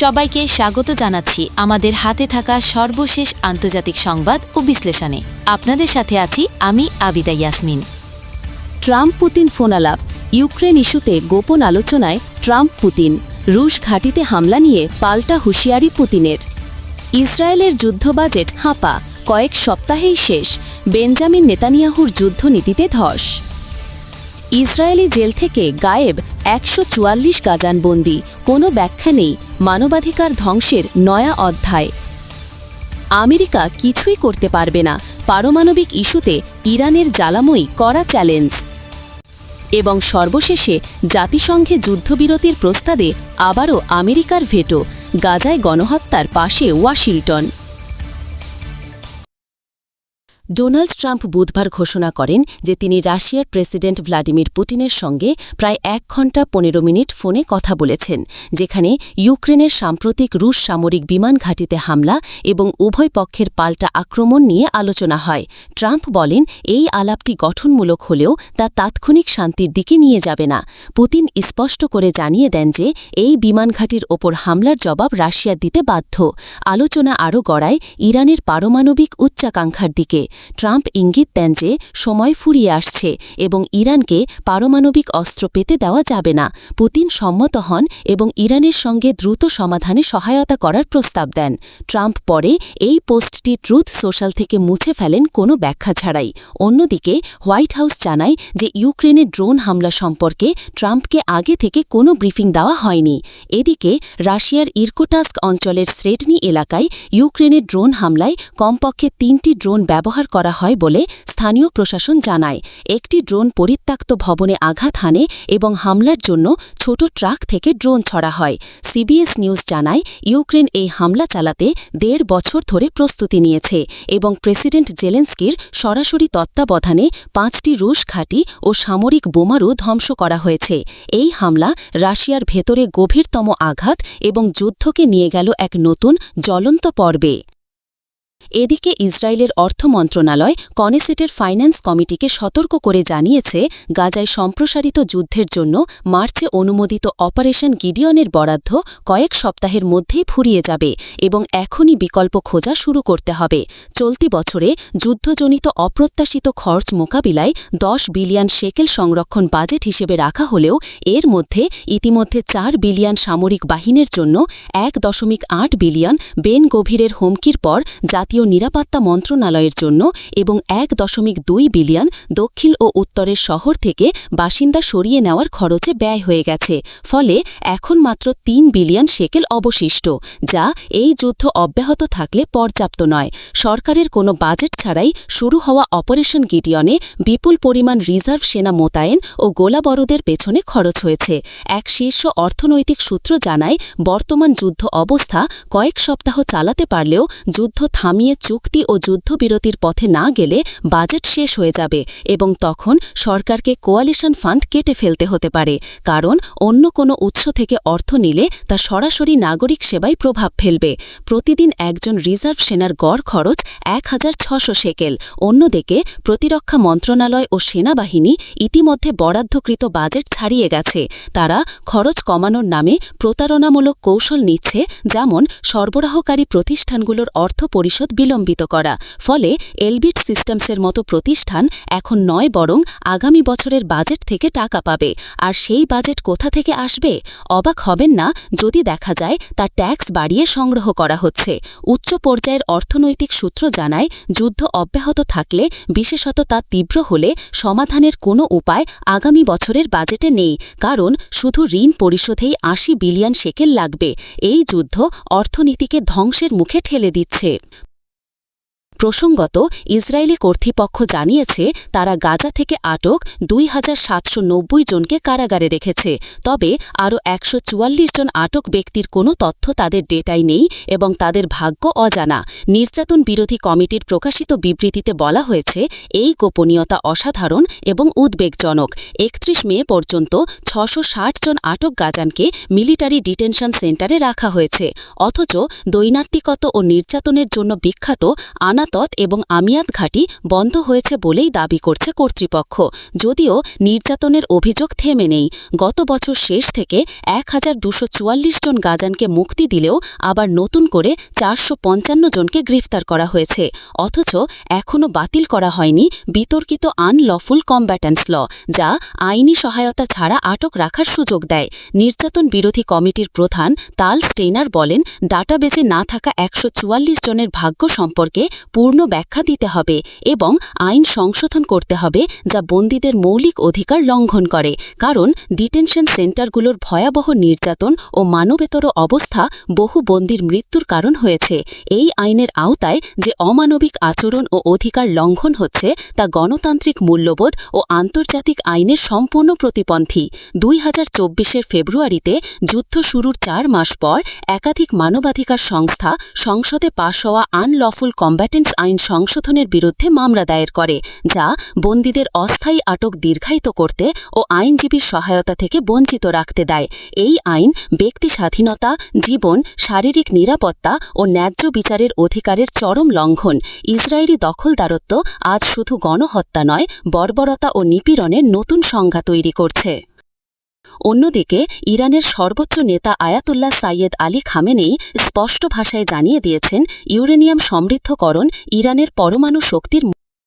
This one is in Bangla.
সবাইকে স্বাগত জানাচ্ছি আমাদের হাতে থাকা সর্বশেষ আন্তর্জাতিক সংবাদ ও বিশ্লেষণে। আপনাদের সাথে আছি আমি আবিদা ইয়াসমিন। ট্রাম্প, পুতিন ফোনালাপ ইউক্রেন ইস্যুতে গোপন আলোচনায় ট্রাম্প, পুতিন। রুশ ঘাঁটিতে হামলা নিয়ে পাল্টা হুঁশিয়ারি পুতিনের। ইসরায়েলের যুদ্ধ বাজেট হাঁপা। কয়েক সপ্তাহেই শেষ। বেঞ্জামিন নেতানিয়াহুর যুদ্ধনীতিতে ধস। ইসরায়েলি জেল থেকে গায়েব একশো চুয়াল্লিশ গাজান বন্দি। কোনো ব্যাখ্যা নেই। মানবাধিকার ধ্বংসের নয়া অধ্যায়। আমেরিকা কিছুই করতে পারবে না। পারমাণবিক ইস্যুতে ইরানের জ্বালাময়ী করা চ্যালেঞ্জ। এবং সর্বশেষে জাতিসংঘে যুদ্ধবিরতির প্রস্তাবে আবারও আমেরিকার ভেটো। গাজায় গণহত্যার পাশে ওয়াশিংটন। ডোনাল্ড ট্রাম্প বুধবার ঘোষণা করেন যে তিনি রাশিয়ার প্রেসিডেন্ট ভ্লাদিমির পুতিনের সঙ্গে প্রায় এক ঘণ্টা পনেরো মিনিট ফোনে কথা বলেছেন, যেখানে ইউক্রেনের সাম্প্রতিক রুশ সামরিক বিমান ঘাঁটিতে হামলা এবং উভয় পক্ষের পাল্টা আক্রমণ নিয়ে আলোচনা হয়। ট্রাম্প বলেন, এই আলাপটি গঠনমূলক হলেও তা তাৎক্ষণিক শান্তির দিকে নিয়ে যাবে না। পুতিন স্পষ্ট করে জানিয়ে দেন যে, এই বিমান ঘাঁটির ওপর হামলার জবাব রাশিয়া দিতে বাধ্য। আলোচনা আরও গড়ায় ইরানের পারমাণবিক উচ্চাকাঙ্ক্ষার দিকে। ট্রাম্প ইঙ্গিত দেন যে সময় ফুরিয়ে আসছে এবং ইরানকে পারমাণবিক অস্ত্র পেতে দেওয়া যাবে না। পুতিন সম্মত হন এবং ইরানের সঙ্গে দ্রুত সমাধানে সহায়তা করার প্রস্তাব দেন। ট্রাম্প পরে এই পোস্টটি ট্রুথ সোশ্যাল থেকে মুছে ফেলেন কোনো ব্যাখ্যা ছাড়াই। অন্যদিকে হোয়াইট হাউস জানায় যে ইউক্রেনের ড্রোন হামলা সম্পর্কে ট্রাম্পকে আগে থেকে কোনো ব্রিফিং দেওয়া হয়নি। এদিকে রাশিয়ার ইরকোটাস্ক অঞ্চলের স্রেডনি এলাকায় ইউক্রেনের ড্রোন হামলায় কমপক্ষে তিনটি ড্রোন ব্যবহার করা হয় বলে স্থানীয় প্রশাসন জানায়। একটি ড্রোন পরিত্যক্ত ভবনে আঘাত হানে এবং হামলার জন্য ছোট ট্রাক থেকে ড্রোন ছড়া হয়। সিবিএস নিউজ জানায়, ইউক্রেন এই হামলা চালাতে দেড় বছর ধরে প্রস্তুতি নিয়েছে এবং প্রেসিডেন্ট জেলেন্সকির সরাসরি তত্ত্বাবধানে পাঁচটি রুশ ঘাঁটি ও সামরিক বোমারও ধ্বংস করা হয়েছে। এই হামলা রাশিয়ার ভেতরে গভীরতম আঘাত এবং যুদ্ধকে নিয়ে গেল এক নতুন জ্বলন্ত পর্বে। এদিকে ইসরায়েলের অর্থ মন্ত্রণালয় কনেসেটের ফাইন্যান্স কমিটিকে সতর্ক করে জানিয়েছে, গাজায় সম্প্রসারিত যুদ্ধের জন্য মার্চে অনুমোদিত অপারেশন গিডিয়নের বরাদ্দ কয়েক সপ্তাহের মধ্যেই ফুরিয়ে যাবে এবং এখনই বিকল্প খোঁজা শুরু করতে হবে। চলতি বছরে যুদ্ধজনিত অপ্রত্যাশিত খরচ মোকাবিলায় দশ বিলিয়ন শেকেল সংরক্ষণ বাজেট হিসেবে রাখা হলেও এর মধ্যে ইতিমধ্যে চার বিলিয়ন সামরিক বাহিনীর জন্য এক দশমিক আট বিলিয়ন বেন গভীরের হুমকির পর জাতীয় নিরাপত্তা মন্ত্রণালয়ের জন্য এবং এক দশমিক দুই বিলিয়ন দক্ষিণ ও উত্তরের শহর থেকে বাসিন্দা সরিয়ে নেওয়ার খরচে ব্যয় হয়ে গেছে। ফলে এখন মাত্র তিন বিলিয়ন শেকেল অবশিষ্ট, যা এই যুদ্ধ অব্যাহত থাকলে পর্যাপ্ত নয়। সরকারের কোনো বাজেট ছাড়াই শুরু হওয়া অপারেশন গিডিয়নে বিপুল পরিমাণ রিজার্ভ সেনা মোতায়েন ও গোলাবরদের পেছনে খরচ হয়েছে। এক শীর্ষ অর্থনৈতিক সূত্র জানায়, বর্তমান যুদ্ধ অবস্থা কয়েক সপ্তাহ চালাতে পারলেও যুদ্ধ থামিয়ে চুক্তি ও যুদ্ধবিরতির পথে না গেলে বাজেট শেষ হয়ে যাবে এবং তখন সরকারকে কোয়ালিশন ফান্ড কেটে ফেলতে হতে পারে, কারণ অন্য কোনো উৎস থেকে অর্থ নিলে তা সরাসরি নাগরিক সেবায় প্রভাব ফেলবে। প্রতিদিন একজন রিজার্ভ সেনার গড় খরচ এক হাজার ছশো শেকেল অন্যদিকে প্রতিরক্ষা মন্ত্রণালয় ও সেনাবাহিনী ইতিমধ্যে বরাদ্দকৃত বাজেট ছাড়িয়ে গেছে। তারা খরচ কমানোর নামে প্রতারণামূলক কৌশল নিচ্ছে, যেমন সরবরাহকারী প্রতিষ্ঠানগুলোর অর্থ পরিশোধ বিলম্বিত করা। ফলে এলবিট সিস্টেমসের মতো প্রতিষ্ঠান এখন নয়, বরং আগামী বছরের বাজেট থেকে টাকা পাবে। আর সেই বাজেট কোথা থেকে আসবে? অবাক হবেন না? যদি দেখা যায়, তা ট্যাক্স বাড়িয়ে সংগ্রহ করা হচ্ছে। উচ্চ পর্যায়ের অর্থনৈতিক সূত্র জানায়, যুদ্ধ অব্যাহত থাকলে বিশেষত তা তীব্র হলে সমাধানের কোনো উপায় আগামী বছরের বাজেটে নেই। কারণ শুধু ঋণ পরিশোধেই আশি বিলিয়ন শেকেল লাগবে। এই যুদ্ধ অর্থনীতিকে ধ্বংসের মুখে ঠেলে দিচ্ছে। প্রসঙ্গত, ইসরায়েলি কর্তৃপক্ষ জানিয়েছে তারা গাজা থেকে আটক দুই হাজার সাতশো নব্বই জনকে কারাগারে রেখেছে। তবে আরও একশো চুয়াল্লিশ জন আটক ব্যক্তির কোনো তথ্য তাদের ডেটাই নেই এবং তাদের ভাগ্য অজানা। নির্যাতন বিরোধী কমিটির প্রকাশিত বিবৃতিতে বলা হয়েছে, এই গোপনীয়তা অসাধারণ এবং উদ্বেগজনক। একত্রিশ মে পর্যন্ত ছশো জন আটক গাজানকে মিলিটারি ডিটেনশন সেন্টারে রাখা হয়েছে। অথচ দৈনার্তিকত ও নির্যাতনের জন্য বিখ্যাত আনাত সাতত এবং আমিয়াত ঘাঁটি বন্ধ হয়েছে বলেই দাবি করছে কর্তৃপক্ষ। যদিও নির্যাতনের অভিযোগ থেমে নেই। গত বছর শেষ থেকে এক জন গাজানকে মুক্তি দিলেও আবার নতুন করে চারশো পঞ্চান্ন জনকে গ্রেফতার করা হয়েছে। অথচ এখনও বাতিল করা হয়নি বিতর্কিত আনলফুল কম্ব্যাটেন্স ল, যা আইনি সহায়তা ছাড়া আটক রাখার সুযোগ দেয়। নির্যাতন বিরোধী কমিটির প্রধান তাল স্টেইনার বলেন, ডাটাবেজে না থাকা একশো চুয়াল্লিশ জনের ভাগ্য সম্পর্কে পূর্ণ ব্যাখ্যা দিতে হবে এবং আইন সংশোধন করতে হবে যা বন্দীদের মৌলিক অধিকার লঙ্ঘন করে। কারণ ডিটেনশন সেন্টারগুলোর ভয়াবহ নির্যাতন ও মানবেতর অবস্থা বহু বন্দীর মৃত্যুর কারণ হয়েছে। এই আইনের আওতায় যে অমানবিক আচরণ ও অধিকার লঙ্ঘন হচ্ছে তা গণতান্ত্রিক মূল্যবোধ ও আন্তর্জাতিক আইনের সম্পূর্ণ প্রতিপন্থী। দুই হাজার চব্বিশের ফেব্রুয়ারিতে যুদ্ধ শুরুর চার মাস পর একাধিক মানবাধিকার সংস্থা সংসদে পাশ হওয়া আনলফুল কম্ব্যাটেন্স আইন সংশোধনের বিরুদ্ধে মামলা দায়ের করে, যা বন্দীদের অস্থায়ী আটক দীর্ঘায়িত করতে ও আইনজীবীর সহায়তা থেকে বঞ্চিত রাখতে দেয়। এই আইন ব্যক্তি স্বাধীনতা, জীবন, শারীরিক নিরাপত্তা ও ন্যায্য বিচারের অধিকারের চরম লঙ্ঘন। ইসরায়েলি দখলদারত্ব আজ শুধু গণহত্যা নয়, বর্বরতা ও নিপীড়নের নতুন সংজ্ঞা তৈরি করছে। অন্যদিকে, ইরানের সর্বোচ্চ নেতা আয়াতুল্লাহ সাইয়েদ আলী খামেনেই স্পষ্ট ভাষায় জানিয়ে দিয়েছেন, ইউরেনিয়াম সমৃদ্ধকরণ ইরানের পরমাণু শক্তির